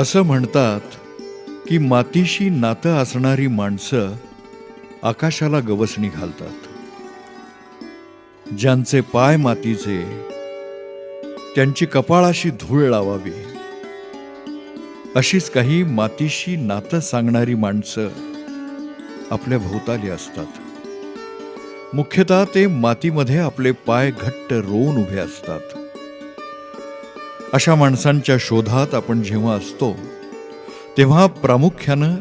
असं म्हणतात की मातीशी नातं असणारी माणसं आकाशाला गवसणी घालतात. ज्यांचे पाय मातीचे त्यांची कपाळाशी धूळ लावावी. अशीच काही मातीशी नातं सांगणारी माणसं आपल्या भोवताली असतात. मुख्यतः ते मातीमध्ये आपले पाय घट्ट रोवून उभे असतात. अशा माणसांच्या शोधात आपण जेव्हा असतो तेव्हा प्रामुख्यानं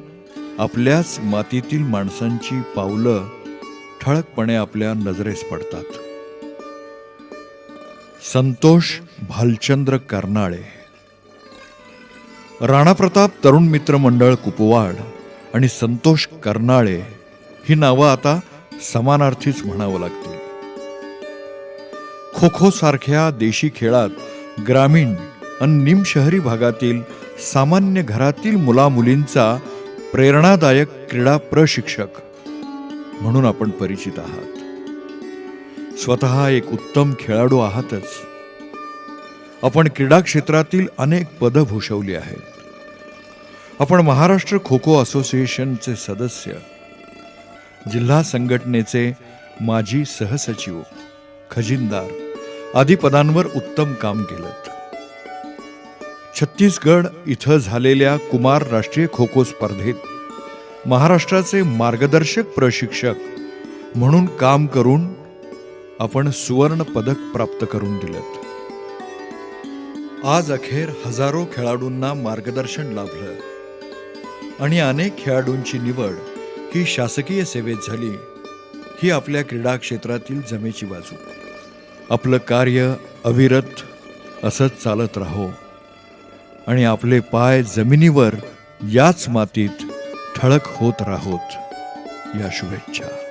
आपल्याच मातीतील माणसांची पावलं ठळकपणे आपल्या नजरेस पडतात. संतोष भालचंद्र कर्नाळे. राणाप्रताप तरुण मित्र मंडळ कुपवाड आणि संतोष कर्नाळे ही नावं आता समानार्थीच म्हणावं लागतील. खो खो सारख्या देशी खेळात ग्रामीण आणि निमशहरी भागातील सामान्य घरातील मुलामुलींचा प्रेरणादायक क्रीडा प्रशिक्षक म्हणून आपण परिचित आहात. स्वतः एक उत्तम खेळाडू आहातच. आपण क्रीडा क्षेत्रातील अनेक पदं भूषवली आहेत. आपण महाराष्ट्र खो खो असोसिएशनचे सदस्य जिल्हा संघटनेचे माजी सहसचिव खजिनदार आदी पदांवर उत्तम काम केलं. छत्तीसगड इथं झालेल्या कुमार राष्ट्रीय खो खो स्पर्धेत महाराष्ट्राचे मार्गदर्शक प्रशिक्षक म्हणून काम करून आपण सुवर्ण पदक प्राप्त करून दिलं. आज अखेर हजारो खेळाडूंना मार्गदर्शन लाभलं. आणि अनेक खेळाडूंची निवड ही शासकीय सेवेत झाली. ही आपल्या क्रीडा क्षेत्रातील जमेची बाजू. आपलं कार्य अविरत असंच चालत राहो. आणि आपले पाय जमिनीवर याच मातीत ठळक होत राहोत. या शुभेच्छा.